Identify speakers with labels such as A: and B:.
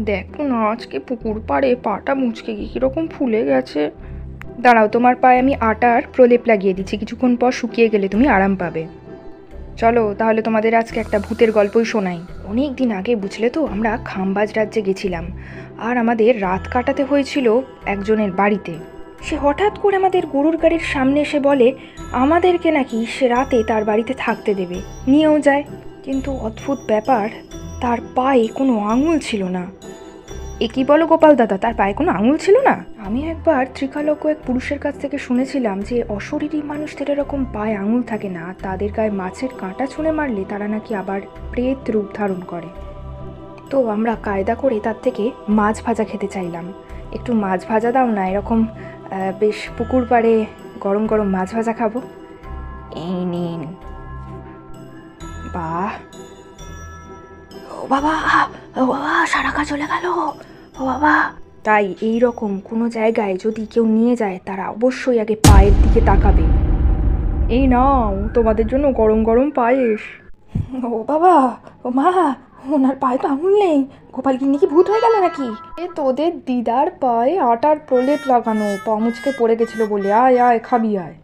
A: দেখ না আজকে পুকুর পাড়ে, পাটা মুচকে গিয়ে কীরকম ফুলে গেছে? দাঁড়াও, তোমার পায়ে আমি আটার প্রলেপ লাগিয়ে দিচ্ছি। কিছুক্ষণ পর শুকিয়ে গেলে তুমি আরাম পাবে। চলো, তাহলে তোমাদের আজকে একটা ভূতের গল্পই শোনাই। অনেক দিন আগে, বুঝলে তো, আমরা খামবাজ রাজ্যে গেছিলাম। আর আমাদের রাত কাটাতে হয়েছিল একজনের বাড়িতে। সে হঠাৎ করে আমাদের গরুর গাড়ির সামনে এসে বলে, আমাদেরকে নাকি সে রাতে তার বাড়িতে থাকতে দেবে। নিয়েও যায়। কিন্তু অদ্ভুত ব্যাপার, তার পায়ে কোনো আঙুল ছিল না। এ কি বলো গোপাল দাদা তার পায়ে কোনো আঙুল ছিল না? আমি একবার ত্রিকালজ্ঞ এক পুরুষের কাছ থেকে শুনেছিলাম যে অশরীরী মানুষদের এরকম পায়ে আঙুল থাকে না তাদের গায়ে মাছের কাঁটা ছুঁড়ে মারলে তারা নাকি আবার প্রেত রূপ ধারণ করে। তো আমরা কায়দা করে তার থেকে মাছ ভাজা খেতে চাইলাম। একটু মাছ ভাজা দাও না এরকম বেশ পুকুর পাড়ে গরম গরম মাছ ভাজা খাব। এই নিন। বাহ। ও বাবা ও বাবা সারা কাজ চলে গেল। ও বাবা। তাই এই রকম কোনো জায়গায় যদি কেউ নিয়ে যায় তারা অবশ্যই আগে পায়ের দিকে তাকাবে। এই নাও তোমাদের জন্য গরম গরম পায়েস। ও বাবা ও মা ওনার পায়ে তো আঙুল নেই। গোপাল গিন্নি কি ভূত হয়ে গেল নাকি? এ তোদের দিদার পায়ে আটার প্রলেপ লাগানো পা মুচকে পড়ে গেছিল বলে। আয় আয় খাবি আয়।